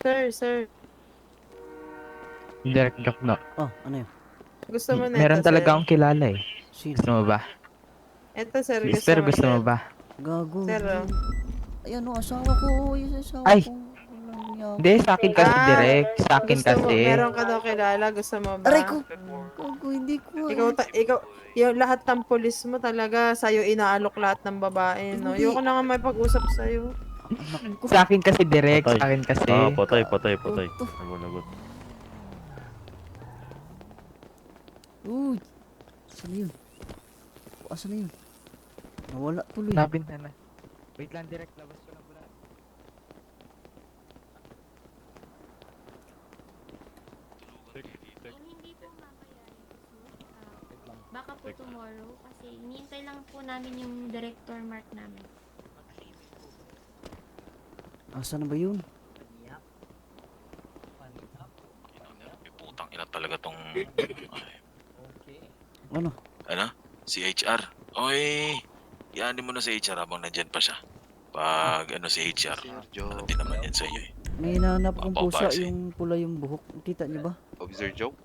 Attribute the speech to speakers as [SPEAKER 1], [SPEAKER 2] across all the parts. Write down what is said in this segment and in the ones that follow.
[SPEAKER 1] Sir, sir.
[SPEAKER 2] Direct joke no.
[SPEAKER 3] Oh, ano yun?
[SPEAKER 1] Gusto mo na
[SPEAKER 2] Meron
[SPEAKER 1] ito,
[SPEAKER 2] talaga
[SPEAKER 1] sir?
[SPEAKER 2] akong kilala eh.
[SPEAKER 3] Sino?
[SPEAKER 2] Gusto mo ba?
[SPEAKER 1] Ito, sir. Gusto
[SPEAKER 2] Mister,
[SPEAKER 1] mo,
[SPEAKER 2] gusto
[SPEAKER 1] sir.
[SPEAKER 2] mo ba?
[SPEAKER 3] Gago.
[SPEAKER 1] Sir, oh.
[SPEAKER 3] Ayan o, asawa ko. Yung asawa
[SPEAKER 2] Ay!
[SPEAKER 3] ko.
[SPEAKER 2] Hindi, sa akin kasi
[SPEAKER 1] Ah,
[SPEAKER 2] direct. Sa akin
[SPEAKER 1] Gusto mo,
[SPEAKER 2] kasi.
[SPEAKER 1] meron ka daw kilala. Gusto mo ba?
[SPEAKER 3] Aray ko! Gago, hindi ko.
[SPEAKER 1] Ikaw, ta- ikaw, yung lahat ng pulis mo talaga, sa'yo inaalok lahat ng babae, no?
[SPEAKER 3] Hindi.
[SPEAKER 1] Ayoko na nga may pag-usap sa'yo.
[SPEAKER 2] Sa akin kasi direct.
[SPEAKER 4] Patay.
[SPEAKER 2] Sa akin kasi.
[SPEAKER 4] Ah, patay, patay, patay.
[SPEAKER 3] Ito.
[SPEAKER 4] Nagot, nagot.
[SPEAKER 3] Uy! Saan yun? Asan na yun? Nawala tuloy.
[SPEAKER 2] Labin na na. Wait lang, direct. Labas ko lang pula.
[SPEAKER 5] Yung hindi po mamaya, ah, baka po tomorrow kasi iniintay lang po namin yung director mark namin.
[SPEAKER 3] Asan na ba yun?
[SPEAKER 6] Putang ina talaga tong...
[SPEAKER 3] Ano?
[SPEAKER 6] Ano? Si HR. Oy! Iaanin mo na si HR habang nandyan pa siya. Pag ano si HR, ano din naman yan sa iyo eh.
[SPEAKER 3] May hinahanap kong pusa yung pula yung buhok. Kita niyo ba?
[SPEAKER 7] Officer Joke?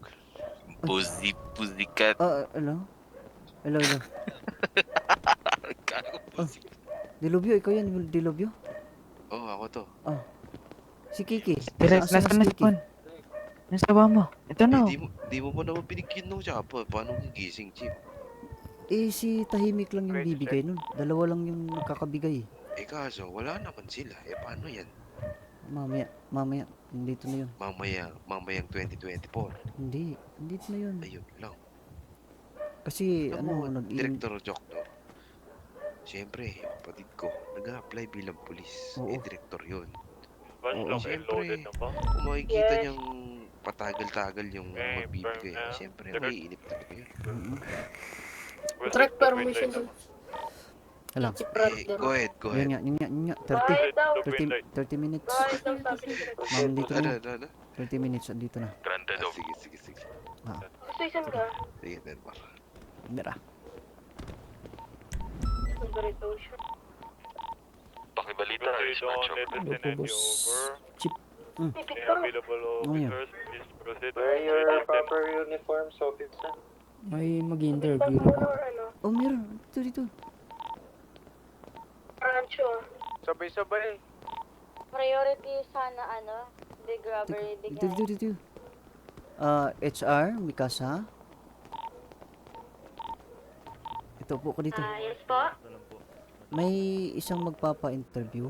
[SPEAKER 6] Pussy, pussycat.
[SPEAKER 3] Ah, hello? Hello, hello. Oh.
[SPEAKER 6] pussy.
[SPEAKER 3] Dilobyo, ikaw yan, Dilobyo?
[SPEAKER 7] Oo, oh, ako to.
[SPEAKER 3] Si Kiki.
[SPEAKER 2] Direct,
[SPEAKER 3] Asan
[SPEAKER 2] nasa
[SPEAKER 3] si
[SPEAKER 2] na
[SPEAKER 3] Kiki?
[SPEAKER 2] spawn. Nasa baba mo. Ito na. oh.
[SPEAKER 7] Eh, di, mo, di mo pa naman binigyan ng chapa. Paano gigising, Chief?
[SPEAKER 3] Eh, si Tahimik lang yung bibigay nun. Dalawa lang yung nakakabigay.
[SPEAKER 7] Eh kaso, wala naman sila. Eh paano yan?
[SPEAKER 3] Mamaya, mamaya. Nandito na yun.
[SPEAKER 7] Mamaya, mamayang 2024.
[SPEAKER 3] Hindi, nandito na yun.
[SPEAKER 7] Ayun lang.
[SPEAKER 3] Kasi,
[SPEAKER 7] mo,
[SPEAKER 3] ano, nag
[SPEAKER 7] Director Joke to. Siyempre, kapatid ko, nag-apply bilang pulis.
[SPEAKER 3] Oo.
[SPEAKER 7] Eh, director yun.
[SPEAKER 3] Oo.
[SPEAKER 7] Siyempre, kung makikita niyang patagal-tagal yung magbibigay,
[SPEAKER 8] burn na.
[SPEAKER 7] siyempre, maiinip talaga yun.
[SPEAKER 3] Mm-mm.
[SPEAKER 8] Track permission.
[SPEAKER 3] Alam.
[SPEAKER 7] Eh, go ahead, go
[SPEAKER 3] Yun
[SPEAKER 7] ahead.
[SPEAKER 3] nga, yun nga, yun nga. 30, 30, 30 minutes. Ma'am, dito
[SPEAKER 7] Ano,
[SPEAKER 3] na.
[SPEAKER 7] ano, ano?
[SPEAKER 3] 30 minutes, andito na.
[SPEAKER 6] Granted
[SPEAKER 7] Ah,
[SPEAKER 6] of.
[SPEAKER 7] sige, sige, sige.
[SPEAKER 3] Ah,
[SPEAKER 7] Sige, Denmark.
[SPEAKER 3] mira.
[SPEAKER 6] Pakibalita na dispatch
[SPEAKER 3] Opo, boss. Chip. Mm.
[SPEAKER 8] Available
[SPEAKER 3] Ano yan?
[SPEAKER 8] officers, please proceed.
[SPEAKER 9] Wear your proper uniforms, officer.
[SPEAKER 2] May mag-interview lang.
[SPEAKER 3] Oh, meron. Dito, dito.
[SPEAKER 9] Sabay-sabay.
[SPEAKER 10] Priority sana ano, the grabber
[SPEAKER 3] Dito,
[SPEAKER 10] the
[SPEAKER 3] dito, dito, dito. Ah, HR, Mikasa. Ito po ko dito.
[SPEAKER 5] Ah, yes po.
[SPEAKER 3] May isang magpapa-interview.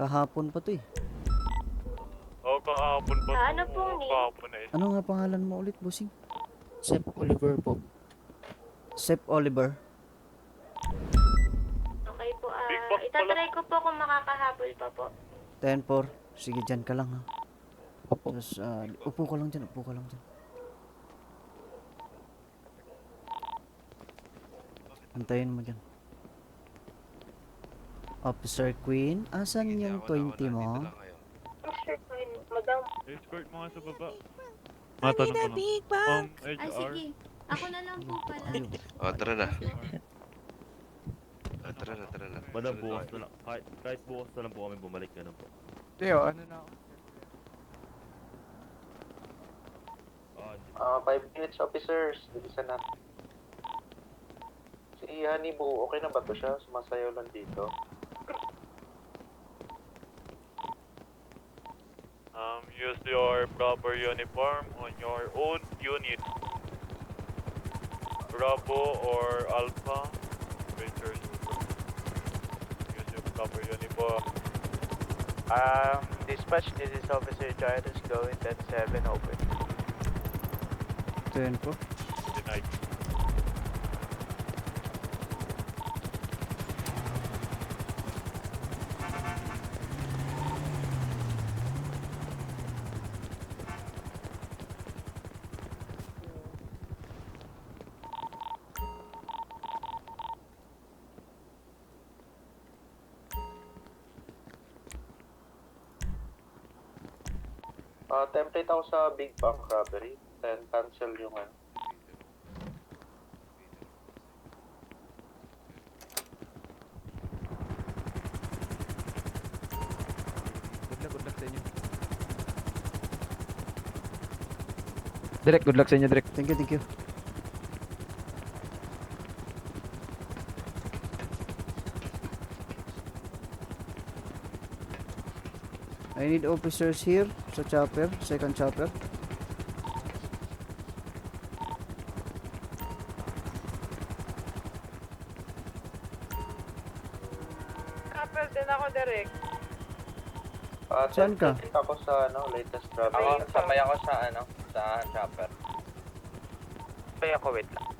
[SPEAKER 3] Kahapon pa to eh.
[SPEAKER 8] Oh, kahapon pa.
[SPEAKER 5] Ah, ano pong name?
[SPEAKER 8] Kahapon na is.
[SPEAKER 3] Ano nga pangalan mo ulit, bossing?
[SPEAKER 2] Sep Oliver po.
[SPEAKER 3] Sep Oliver.
[SPEAKER 5] Okay po. Ah,
[SPEAKER 8] pala.
[SPEAKER 5] itatry ko po kung makakahabol pa po.
[SPEAKER 3] 10-4. Sige, dyan ka lang ha.
[SPEAKER 2] Opo.
[SPEAKER 3] Tapos, ah, upo ka lang dyan, upo ka lang dyan. Antayin mo dyan. Officer Queen, asan yung
[SPEAKER 7] ako na,
[SPEAKER 3] 20
[SPEAKER 7] ako na,
[SPEAKER 3] mo?
[SPEAKER 7] dito lang kayo.
[SPEAKER 8] Escort mga sa baba. Matanong ko lang. Um,
[SPEAKER 5] Ay,
[SPEAKER 8] HR.
[SPEAKER 5] sige. Ako na lang po pala.
[SPEAKER 3] Ayun.
[SPEAKER 7] Oh, tara na. Ah, tara na, tara na.
[SPEAKER 4] Madam, bukas
[SPEAKER 7] na.
[SPEAKER 4] na lang. Kahit, kahit bukas na lang po kami bumalik. Ganun po.
[SPEAKER 2] Teo, ano na ako?
[SPEAKER 4] Ah, di-
[SPEAKER 9] Ah, 5 minutes, officers. Bilisan natin. Si Hannibal, okay na ba to siya? Sumasayaw lang dito.
[SPEAKER 8] Use your proper uniform on your own unit. Bravo or Alpha. Rangers. Use your proper uniform.
[SPEAKER 9] Um, dispatch, this is Officer Jairus going 10-7 open.
[SPEAKER 3] 10 po.
[SPEAKER 8] Denied.
[SPEAKER 9] Ah, uh, template ako sa Big Bang Robbery. Then cancel yung ano.
[SPEAKER 2] Good good luck sa inyo. Direct, good luck sa inyo, direct.
[SPEAKER 3] Thank you, thank you. I need officers here sa chopper, second chopper.
[SPEAKER 1] Kapel din ako, Derek.
[SPEAKER 3] Saan ka?
[SPEAKER 9] Ako sa ano, latest drop.
[SPEAKER 1] Ako,
[SPEAKER 9] sabay ako sa ano, sa chopper. Sabay ako, wait lang.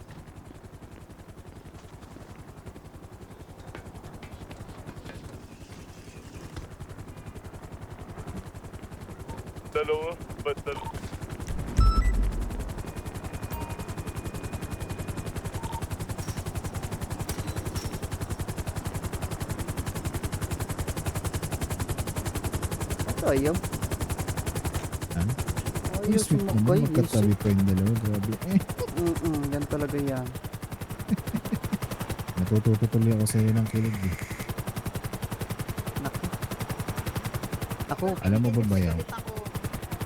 [SPEAKER 8] Dalawa? Ba't dalawa?
[SPEAKER 3] Ayaw.
[SPEAKER 11] Ano?
[SPEAKER 3] Ayaw
[SPEAKER 11] Yung sweet naman,
[SPEAKER 3] sumakay.
[SPEAKER 11] magkatabi pa yung dalawa. Grabe. Eh,
[SPEAKER 3] Mm-mm, yan talaga yan.
[SPEAKER 11] natututo tuloy ako sa'yo ng kilig eh.
[SPEAKER 3] Naku. Ako,
[SPEAKER 11] Alam mo ba bayaw?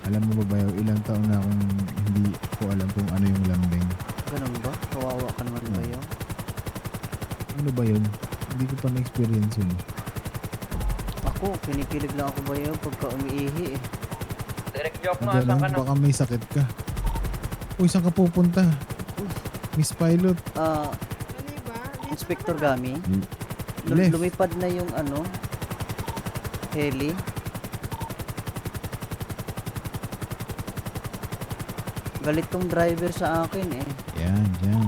[SPEAKER 11] Alam mo ba bayaw, ilang taon na akong hindi ko alam kung ano yung lambing.
[SPEAKER 3] ganun ba? Kawawa ka naman ba yun?
[SPEAKER 11] Ano ba yun? Hindi ko pa na-experience yun.
[SPEAKER 3] Ako, kinikilig lang ako ba yun pagka umiihi eh.
[SPEAKER 9] Direct joke
[SPEAKER 11] Huwag lang, baka may sakit ka. Uy, saan ka pupunta? Miss Pilot.
[SPEAKER 3] Ah,
[SPEAKER 1] Ano ba?
[SPEAKER 3] Inspector
[SPEAKER 1] ka na.
[SPEAKER 3] Gami,
[SPEAKER 11] Left.
[SPEAKER 3] lum- lumipad na yung ano, heli. Galit tong driver sa akin eh.
[SPEAKER 11] Yan, yan.